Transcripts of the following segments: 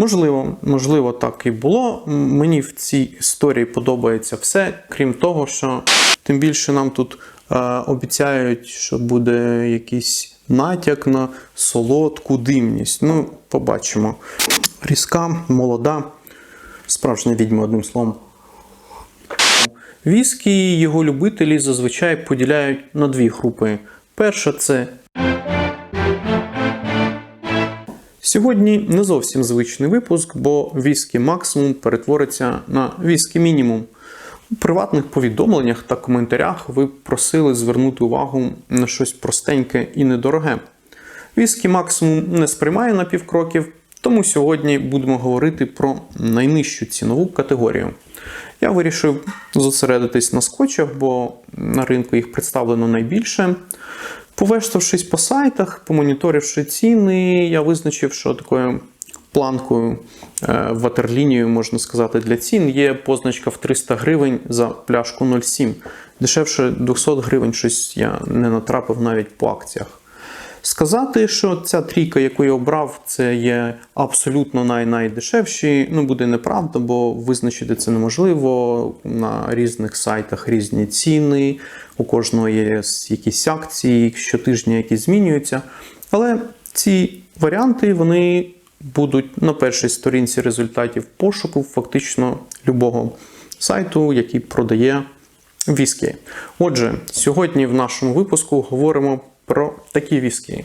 Можливо, можливо, так і було. Мені в цій історії подобається все, крім того, що тим більше нам тут е, обіцяють, що буде якийсь натяк на солодку димність. Ну, побачимо. Різка, молода, справжня відьма, одним словом. Віскі його любителі зазвичай поділяють на дві групи. Перша це Сьогодні не зовсім звичний випуск, бо віскі максимум перетвориться на віскі мінімум. У приватних повідомленнях та коментарях ви просили звернути увагу на щось простеньке і недороге. Віскі максимум не сприймає на півкроків, тому сьогодні будемо говорити про найнижчу цінову категорію. Я вирішив зосередитись на скотчах, бо на ринку їх представлено найбільше. Повештавшись по сайтах, помоніторивши ціни, я визначив, що такою планкою, е, ватерлінією, можна сказати, для цін є позначка в 300 гривень за пляшку 0,7. Дешевше 200 гривень щось я не натрапив навіть по акціях. Сказати, що ця трійка, яку я обрав, це є абсолютно най-найдешевші, ну буде неправда, бо визначити це неможливо. На різних сайтах різні ціни, у кожного є якісь акції, щотижня які змінюються. Але ці варіанти вони будуть на першій сторінці результатів пошуку фактично любого сайту, який продає віскі. Отже, сьогодні в нашому випуску говоримо про такі віскі.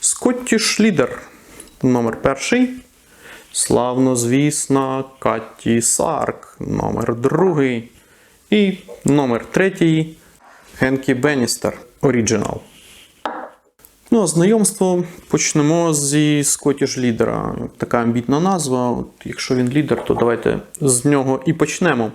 Scottish Leader номер перший. Славнозвісна Катті Сарк номер другий. І номер третій Генкі Бенністер Оріджинал. Ну, а знайомство почнемо зі Scottish Leader. Така амбітна назва. От, якщо він лідер, то давайте з нього і почнемо.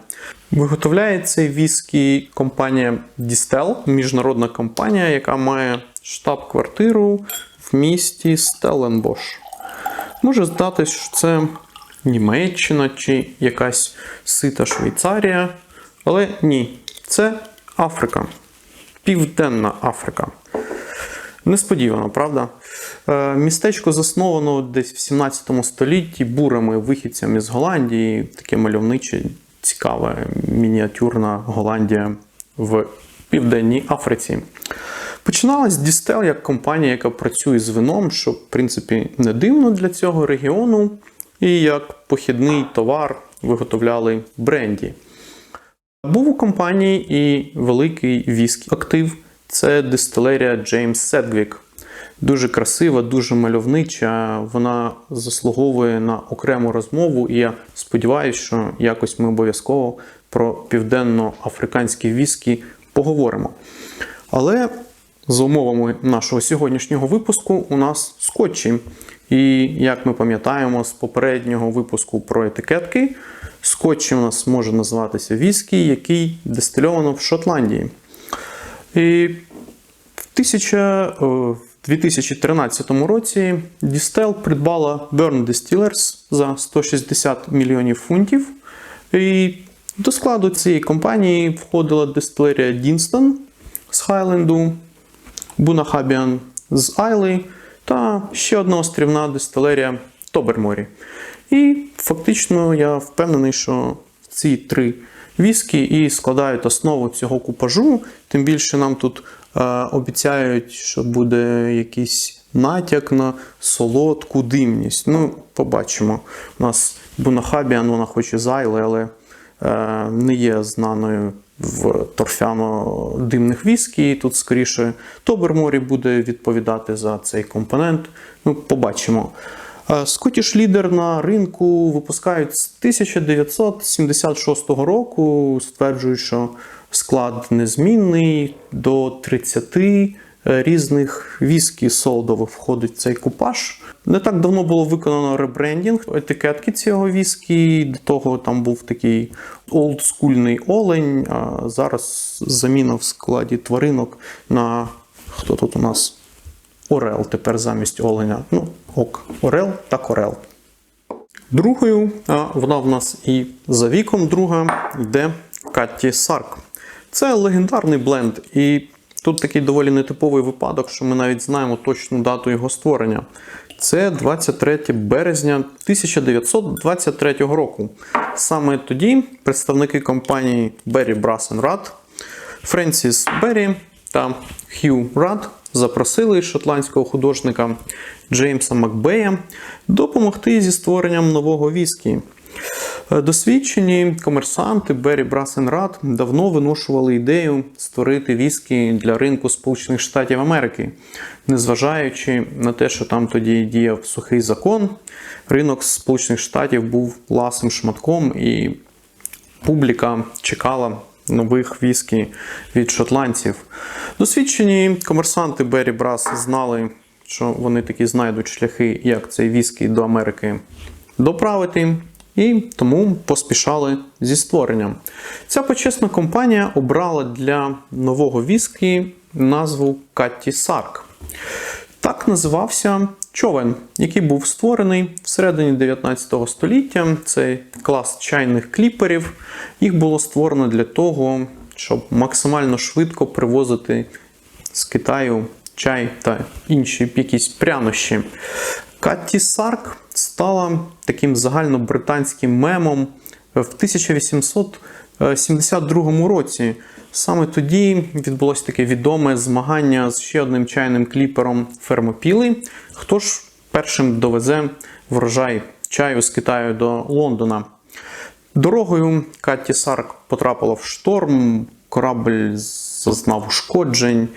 Виготовляє цей віскі компанія Distel, міжнародна компанія, яка має штаб-квартиру в місті Стелленбош. Може здатись, що це Німеччина чи якась сита Швейцарія. Але ні, це Африка. Південна Африка. Несподівано, правда? Е, Містечко засновано десь в 17 столітті бурами вихідцями з Голландії. Таке мальовниче, цікаве, мініатюрна Голландія в Південній Африці. Починалась Дістел як компанія, яка працює з вином, що в принципі не дивно для цього регіону, і як похідний товар виготовляли бренді. Був у компанії і великий віскі актив. Це дистилерія Джеймс Седгвік. Дуже красива, дуже мальовнича. Вона заслуговує на окрему розмову, і я сподіваюся, що якось ми обов'язково про південно-африканські віскі поговоримо. Але за умовами нашого сьогоднішнього випуску у нас скотчі. І як ми пам'ятаємо з попереднього випуску про етикетки, скотчем у нас може називатися віскі, який дистильовано в Шотландії. І в 1000, в 2013 році Дістел придбала Burn Distillers за 160 мільйонів фунтів. І до складу цієї компанії входила дистилерія Дінстон з Хайленду, Бунахабіан з Айли та ще одна острівна дистилерія Тоберморі. І фактично я впевнений, що ці три віскі і складають основу цього купажу. Тим більше нам тут е, обіцяють, що буде якийсь натяк на солодку димність. Ну, побачимо. У нас Бунахабіан, вона хоч і зайла, але е, не є знаною в торфяно-димних віскі. І тут скоріше Тоберморі буде відповідати за цей компонент. Ну, побачимо. Scottish Leader на ринку випускають з 1976 року, стверджують, що склад незмінний до 30 різних віскі солодових входить в цей купаж. Не так давно було виконано ребрендінг етикетки цього віскі. До того там був такий олдскульний олень. А зараз заміна в складі тваринок на хто тут у нас? Орел тепер замість оленя. Ну, ок, Орел та Корел. Другою, а вона в нас і за віком друга, йде Катті Сарк. Це легендарний бленд, і тут такий доволі нетиповий випадок, що ми навіть знаємо точну дату його створення. Це 23 березня 1923 року. Саме тоді представники компанії Berry Brass Rudd Френсіс Беррі та Хью Рад запросили шотландського художника Джеймса Макбея допомогти зі створенням нового віскі. Досвідчені комерсанти Беррі Брасен Рад давно виношували ідею створити віскі для ринку Сполучених Штатів Америки, незважаючи на те, що там тоді діяв сухий закон, ринок Сполучених Штатів був ласим шматком, і публіка чекала нових віскі від шотландців. Досвідчені комерсанти Беррі Брас знали, що вони таки знайдуть шляхи, як цей віскі до Америки доправити, і тому поспішали зі створенням. Ця почесна компанія обрала для нового віскі назву Катті Сарк. Так називався човен, який був створений всередині 19 століття. Це клас чайних кліперів. Їх було створено для того, щоб максимально швидко привозити з Китаю чай та інші якісь прянощі. Катті Сарк стала таким загальнобританським мемом в 1872 році. Саме тоді відбулося таке відоме змагання з ще одним чайним кліпером Фермопіли. Хто ж першим довезе врожай чаю з Китаю до Лондона? Дорогою Катті Сарк потрапила в шторм, корабль зазнав ушкоджень,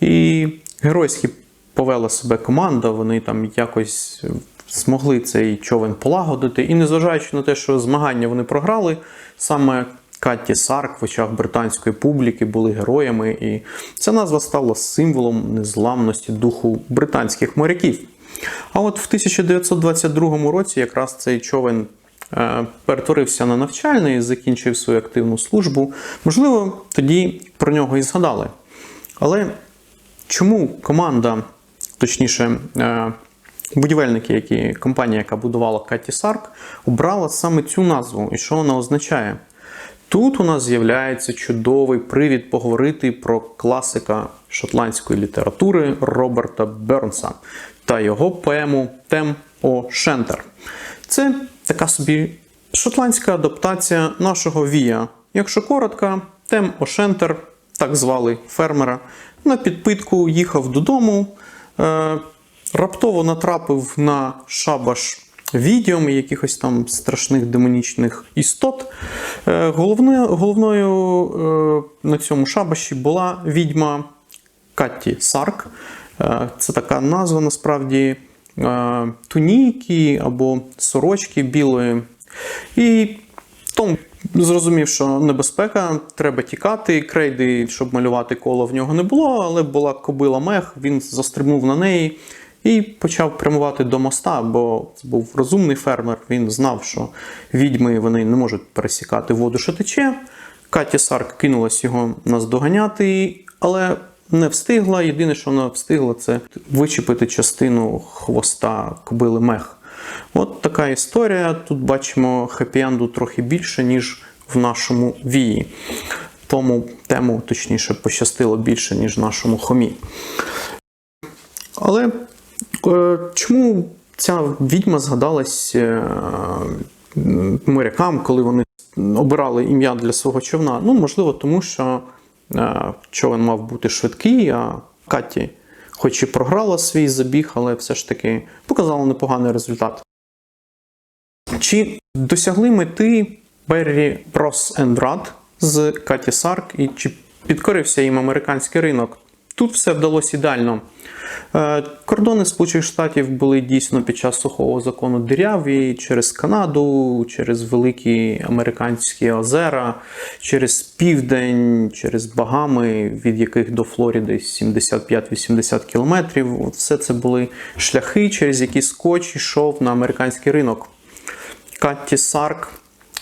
і геройськи повела себе команда. Вони там якось змогли цей човен полагодити. І незважаючи на те, що змагання вони програли, саме Катті Сарк в очах британської публіки були героями, і ця назва стала символом незламності духу британських моряків. А от в 1922 році якраз цей човен е, перетворився на навчальний і закінчив свою активну службу. Можливо, тоді про нього і згадали. Але чому команда, точніше, е, будівельники, які компанія, яка будувала Катті Сарк, обрала саме цю назву і що вона означає? Тут у нас з'являється чудовий привід поговорити про класика шотландської літератури Роберта Бернса та його поему Тем О Шентер. Це така собі шотландська адаптація нашого Вія. Якщо коротко, Тем О Шентер, так звали фермера, на підпитку їхав додому, е, раптово натрапив на шабаш відьом якихось там страшних демонічних істот. Е, Головною, головною е, на цьому шабаші була відьма Катті Сарк. Е, Це така назва насправді туніки або сорочки білої. І Том зрозумів, що небезпека, треба тікати. Крейди, щоб малювати коло в нього не було, але була кобила мех, він застрибнув на неї і почав прямувати до моста, бо це був розумний фермер. Він знав, що відьми вони не можуть пересікати воду, що тече. Каті Сарк кинулась його наздоганяти, але не встигла. Єдине, що вона встигла, це вичепити частину хвоста кобили мех. От така історія. Тут бачимо хеппі-енду трохи більше, ніж в нашому вії. Тому тему, точніше, пощастило більше, ніж нашому хомі. Але чому ця відьма згадалась е, морякам, коли вони обирали ім'я для свого човна? Ну, можливо, тому що е, човен мав бути швидкий, а Каті, хоч і програла свій забіг, але все ж таки показала непоганий результат. Чи досягли мети Беррі Брос Рад з Каті Сарк, і чи підкорився їм американський ринок? Тут все вдалося ідеально. Е, Кордони Сполучених Штатів були дійсно під час сухого закону диряві через Канаду, через великі американські озера, через південь, через Багами, від яких до Флоріди 75-80 кілометрів. Все це були шляхи, через які скотч йшов на американський ринок. Катті Сарк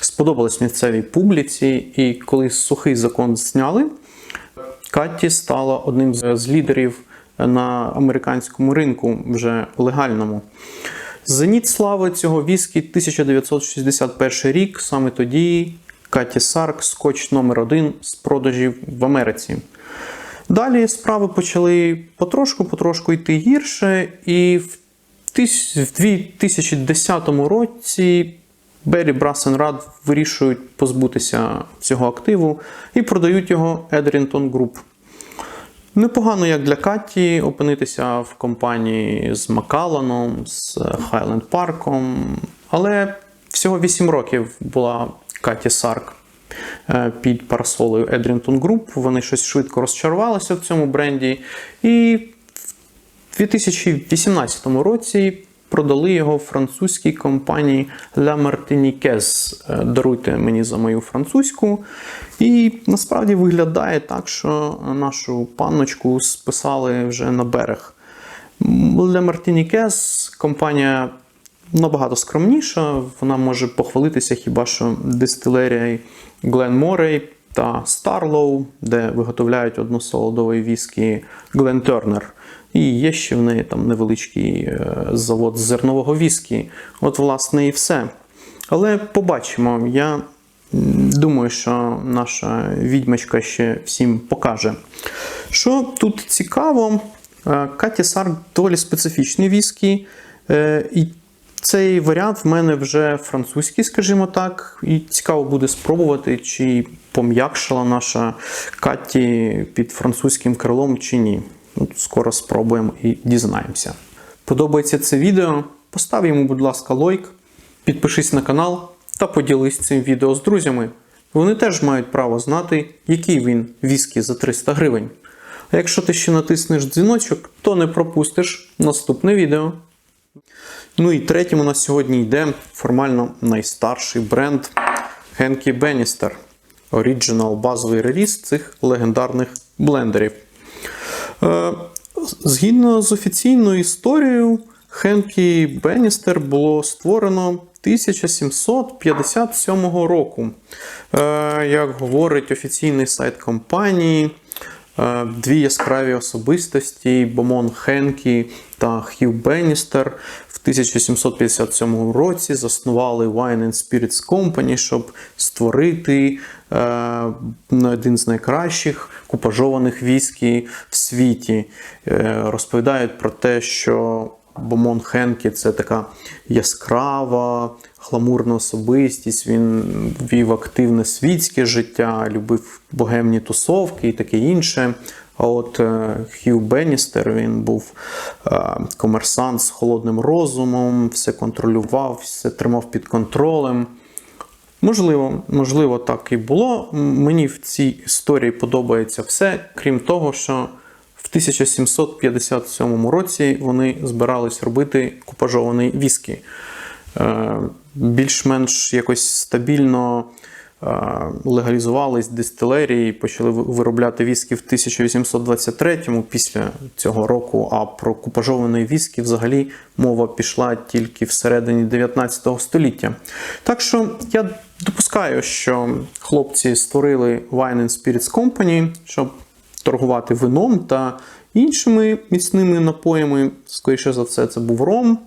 сподобалась місцевій публіці, і коли сухий закон зняли, Катті стала одним з лідерів на американському ринку вже легальному. Зеніт слави цього віскі 1961 рік. Саме тоді Катті Сарк скотч номер один з продажів в Америці. Далі справи почали потрошку-потрошку йти гірше, і в 2010 році Беррі Брасенрад вирішують позбутися цього активу і продають його Едрінтон Group. Непогано як для Каті опинитися в компанії з Макаланом, з Хайленд Парком. Але всього 8 років була Каті Сарк е, під парасолею Eдрінтон Group. Вони щось швидко розчарувалися в цьому бренді. І в 2018 році продали його французькій компанії La Martiniquaise. Е, Даруйте мені за мою французьку. І насправді виглядає так, що нашу панночку списали вже на берег. La Martiniquaise компанія набагато скромніша. Вона може похвалитися хіба що дистилерією Glen Moray та Starlow, де виготовляють односолодовий віскі Glen Turner. І є ще в неї там невеличкий е, завод з зернового віскі. От, власне, і все. Але побачимо. Я думаю, що наша відьмачка ще всім покаже. Що тут цікаво, е, Каті Сарк доволі специфічний віскі. е, І цей варіант в мене вже французький, скажімо так. І цікаво буде спробувати, чи пом'якшила наша Каті під французьким крилом, чи ні. Ну, Скоро спробуємо і дізнаємося. Подобається це відео? Постав йому, будь ласка, лайк, підпишись на канал та поділись цим відео з друзями. Вони теж мають право знати, який він віскі за 300 гривень. А якщо ти ще натиснеш дзвіночок, то не пропустиш наступне відео. Ну і третім у нас сьогодні йде формально найстарший бренд Henke Bannister. Оріджинал базовий реліз цих легендарних блендерів. Е, Згідно з офіційною історією, Хенкі Бенністер було створено 1757 року. Е, Як говорить офіційний сайт компанії, дві яскраві особистості Бомон Хенкі та Хью Бенністер в 1757 році заснували Wine and Spirits Company, щоб створити е, один з найкращих купажованих віскі в світі. Е, розповідають про те, що Бомон Хенкі це така яскрава, гламурна особистість. Він вів активне світське життя, любив богемні тусовки і таке інше. А от е, Хью Бенністер він був е, комерсант з холодним розумом, все контролював, все тримав під контролем. Можливо, можливо, так і було. Мені в цій історії подобається все, крім того, що в 1757 році вони збирались робити купажований віскі. Е, Більш-менш якось стабільно е, легалізувались дистилерії, почали виробляти віскі в 1823-му після цього року. А про купажований віскі взагалі мова пішла тільки всередині 19 століття. Так що я допускаю, що хлопці створили Wine and Spirits Company, щоб торгувати вином та іншими міцними напоями. Скоріше за все, це був ром.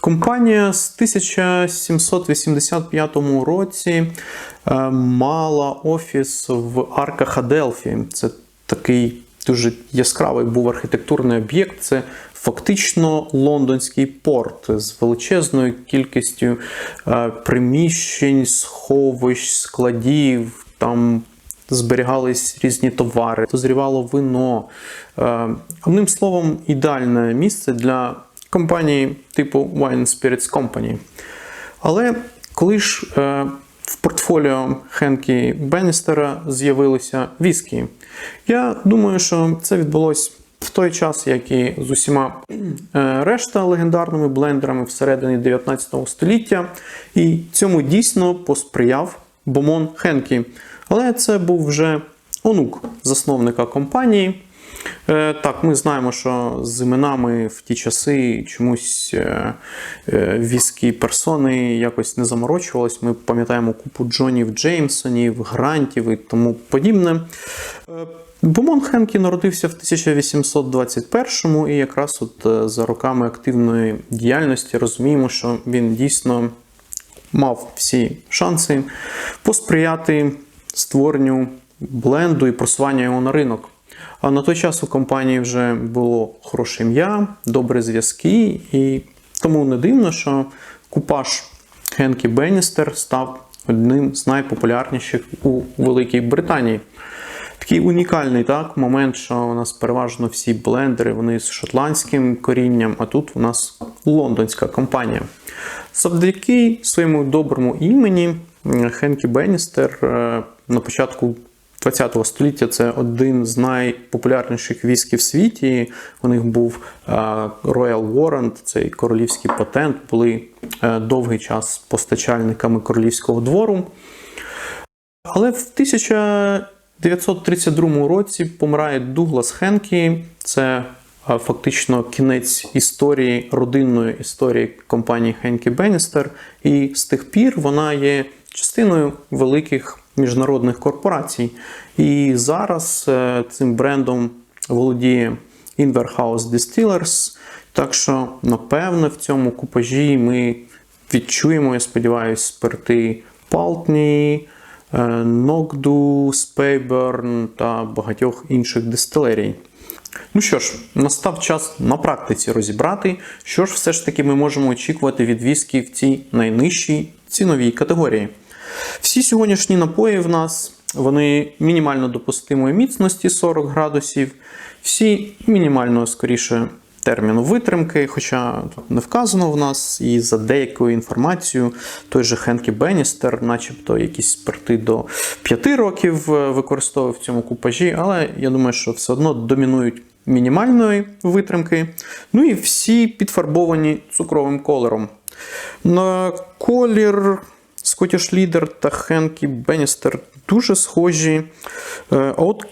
Компанія з 1785 році е, мала офіс в Арках Аделфі. Це такий дуже яскравий був архітектурний об'єкт. Це фактично лондонський порт з величезною кількістю е, приміщень, сховищ, складів. Там зберігались різні товари, дозрівало вино. Е, Одним словом, ідеальне місце для компанії типу Wine Spirits Company. Але коли ж е, в портфоліо Хенкі Бенністера з'явилися віскі, я думаю, що це відбулось в той час, як і з усіма е, решта легендарними блендерами всередині 19 століття, і цьому дійсно посприяв Бомон Хенкі. Але це був вже онук засновника компанії. Е, Так, ми знаємо, що з іменами в ті часи чомусь е, е, персони якось не заморочувались. Ми пам'ятаємо купу Джонів Джеймсонів, Грантів і тому подібне. Бомон Хенкі народився в 1821-му, і якраз от за роками активної діяльності розуміємо, що він дійсно мав всі шанси посприяти створенню бленду і просуванню його на ринок. А на той час у компанії вже було хороше ім'я, добрі зв'язки, і Тому не дивно, що купаж Хенкі Бенністер став одним з найпопулярніших у Великій Британії. Такий унікальний так, момент, що у нас переважно всі блендери вони з шотландським корінням, а тут у нас лондонська компанія. Завдяки своєму доброму імені Хенкі Бенністер е, на початку ХХ століття це один з найпопулярніших віскі в світі. У них був е, Royal Warrant, цей королівський патент, були е, довгий час постачальниками королівського двору. Але в 1932 році помирає Дуглас Хенкі. Це фактично кінець історії, родинної історії компанії Хенкі Бенністер. І з тих пір вона є частиною великих міжнародних корпорацій. І зараз е, цим брендом володіє Inverhouse Distillers. Так що, напевне, в цьому купажі ми відчуємо, я сподіваюся, спирти Палтні, е, Ногду, Спейберн та багатьох інших дистилерій. Ну що ж, настав час на практиці розібрати, що ж все ж таки ми можемо очікувати від віскі в цій найнижчій ціновій категорії. Всі сьогоднішні напої в нас вони мінімально допустимої міцності 40 градусів, всі мінімально скоріше терміну витримки, хоча тут не вказано в нас, і за деякою інформацією, той же Хенкі Бенністер, начебто якісь спирти до 5 років е, використовував в цьому купажі, але я думаю, що все одно домінують мінімальної витримки. Ну і всі підфарбовані цукровим кольором. На колір Scottish Leader та Хенкі Бенністер дуже схожі. Е, А от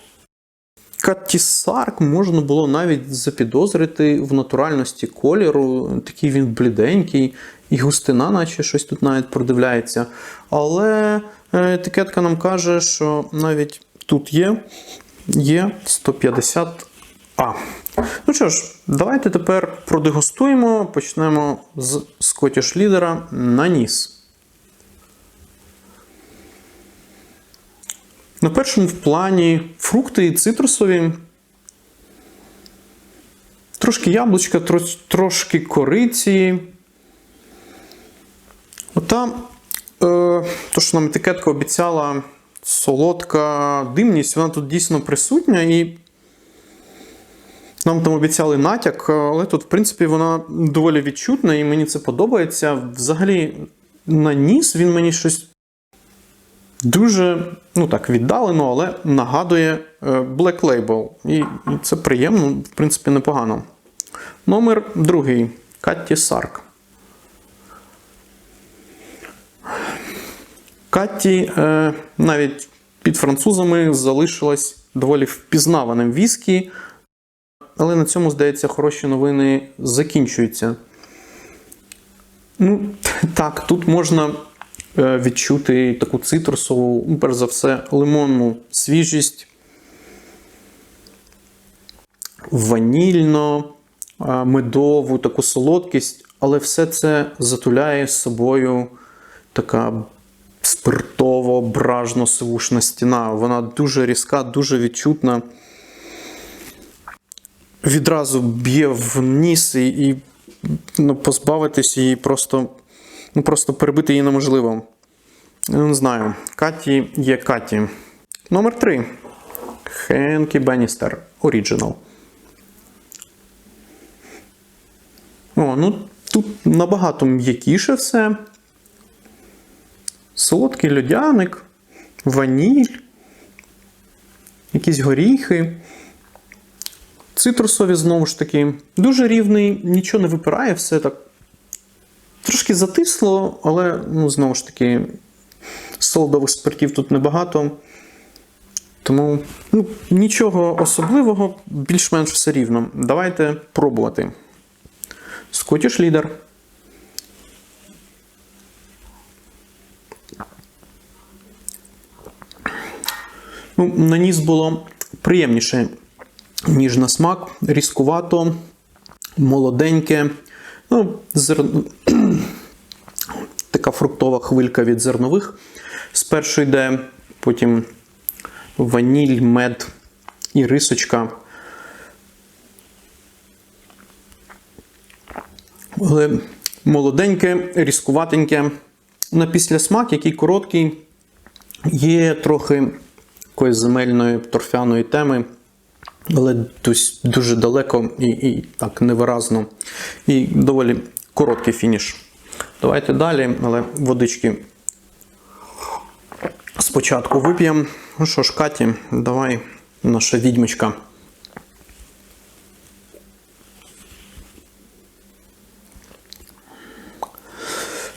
Каттісарк можна було навіть запідозрити в натуральності кольору. Такий він бліденький, і густина, наче щось тут навіть продивляється. Але е, етикетка нам каже, що навіть тут є, є 150 А. Ну що ж, давайте тепер продегустуємо. Почнемо з Scottish Leader на ніс. На першому в плані фрукти і цитрусові. Трошки яблучка, трошки кориці. Ота, е, то, що нам етикетка обіцяла, солодка димність, вона тут дійсно присутня і нам там обіцяли натяк, але тут, в принципі, вона доволі відчутна і мені це подобається. Взагалі, на ніс він мені щось дуже, ну так, віддалено, але нагадує е, Black Label. І, це приємно, в принципі, непогано. Номер другий. Катті Сарк. Катті е, навіть під французами залишилась доволі впізнаваним віскі, але на цьому, здається, хороші новини закінчуються. Ну, так, тут можна е, відчути таку цитрусову, ну, перш за все, лимонну свіжість, ванільно, е, медову, таку солодкість, але все це затуляє з собою така спиртово бражно сивушна стіна. Вона дуже різка, дуже відчутна. Відразу б'є в ніс і, і ну, позбавитись її просто, ну, просто перебити її неможливо. Я Не знаю. Каті є Каті. Номер 3. Хенкі Бенністер. Оріджинал. О, ну тут набагато м'якіше все. Солодкий льодяник, ваніль, якісь горіхи. Цитрусові знову ж таки. Дуже рівний, нічого не випирає, все так. Трошки затисло, але ну, знову ж таки, солодових спиртів тут небагато. Тому ну, нічого особливого, більш-менш все рівно. Давайте пробувати. Scottish Leader. Ну, на ніс було приємніше, ніж на смак, різкувато, молоденьке. Ну, зер... Така фруктова хвилька від зернових. Спершу йде, потім ваніль, мед і рисочка. Але молоденьке, різкуватеньке. На післясмак, який короткий, є трохи якоїсь земельної торфяної теми, але дуже далеко і, і так невиразно. І доволі короткий фініш. Давайте далі, але водички спочатку вип'ємо. Ну що ж, Каті, давай, наша відьмочка.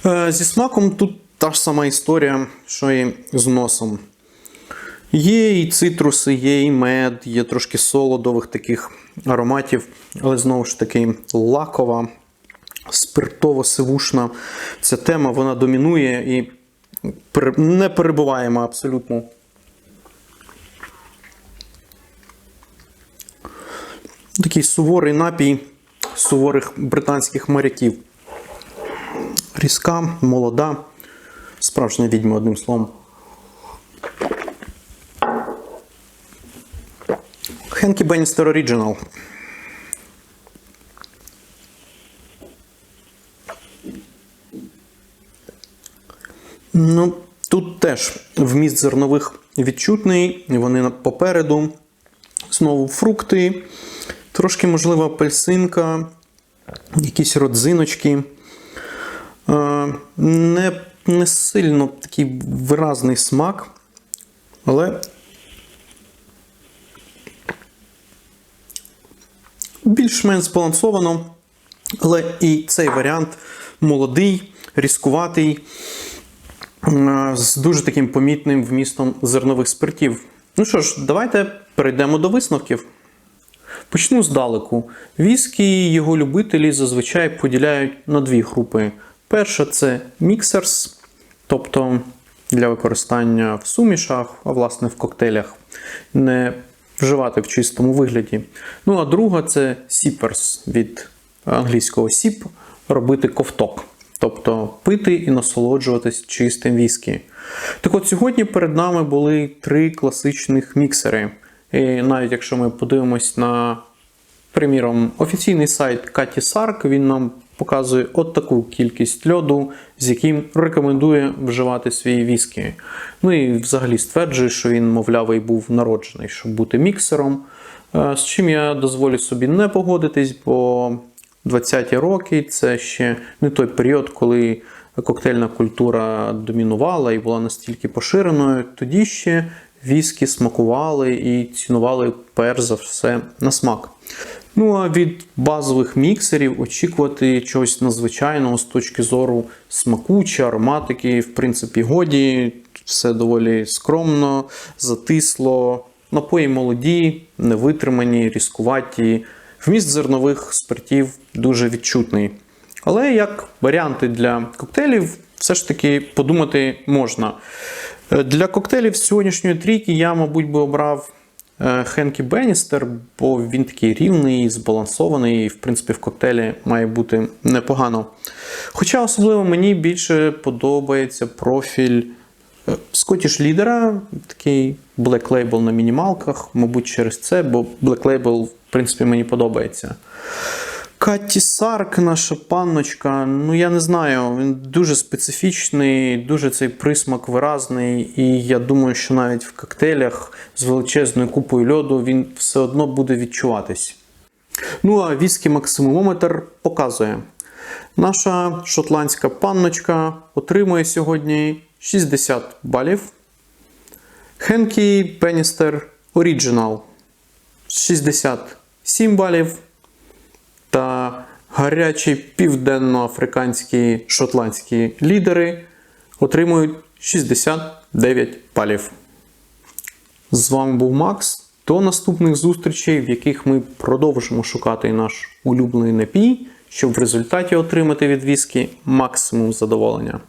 Е, Зі смаком тут та ж сама історія, що і з носом. Є і цитруси, є і мед, є трошки солодових таких ароматів, але знову ж таки лакова, спиртово-сивушна. Ця тема вона домінує і не перебуваємо абсолютно. Такий суворий напій суворих британських моряків. Різка, молода, справжня відьма, одним словом. Хенкі Бенністер Original. Ну, тут теж вміст зернових відчутний, вони попереду. Знову фрукти, трошки, можливо, апельсинка, якісь родзиночки. Е, Не, не сильно такий виразний смак, але більш-менш збалансовано. Але і цей варіант молодий, різкуватий, е, з дуже таким помітним вмістом зернових спиртів. Ну що ж, давайте перейдемо до висновків. Почну здалеку. Віскі і його любителі зазвичай поділяють на дві групи. Перша це міксерс, тобто для використання в сумішах, а власне в коктейлях, не вживати в чистому вигляді. Ну а друга це сіперс від англійського сіп, робити ковток. Тобто пити і насолоджуватись чистим віскі. Так от сьогодні перед нами були три класичних міксери. І навіть якщо ми подивимось на, приміром, офіційний сайт Каті Сарк, він нам показує от таку кількість льоду, з яким рекомендує вживати свій віскі. Ну і взагалі стверджує, що він, мовляв, і був народжений, щоб бути міксером. Е, З чим я дозволю собі не погодитись, бо 20-ті роки це ще не той період, коли коктейльна культура домінувала і була настільки поширеною. Тоді ще віскі смакували і цінували перш за все на смак. Ну а від базових міксерів очікувати чогось надзвичайного з точки зору смаку чи ароматики, в принципі, годі. Все доволі скромно, затисло. Напої молоді, невитримані, різкуваті. Вміст зернових спиртів дуже відчутний. Але як варіанти для коктейлів, все ж таки подумати можна. Е, Для коктейлів сьогоднішньої трійки я, мабуть, би обрав Хенкі Бенністер, бо він такий рівний, збалансований, і, в принципі, в коктейлі має бути непогано. Хоча особливо мені більше подобається профіль Скотіш Scottish лідера, такий Black Label на мінімалках, мабуть, через це, бо Black Label, в принципі, мені подобається. Катті Сарк, наша панночка, ну я не знаю, він дуже специфічний, дуже цей присмак виразний, і я думаю, що навіть в коктейлях з величезною купою льоду він все одно буде відчуватись. Ну а віскі максимумометр показує. Наша шотландська панночка отримує сьогодні 60 балів. Хенкі Пеністер Оріджинал 67 балів. Та гарячі південноафриканські шотландські лідери отримують 69 палів. З вами був Макс. До наступних зустрічей, в яких ми продовжимо шукати наш улюблений напій, щоб в результаті отримати від віскі максимум задоволення.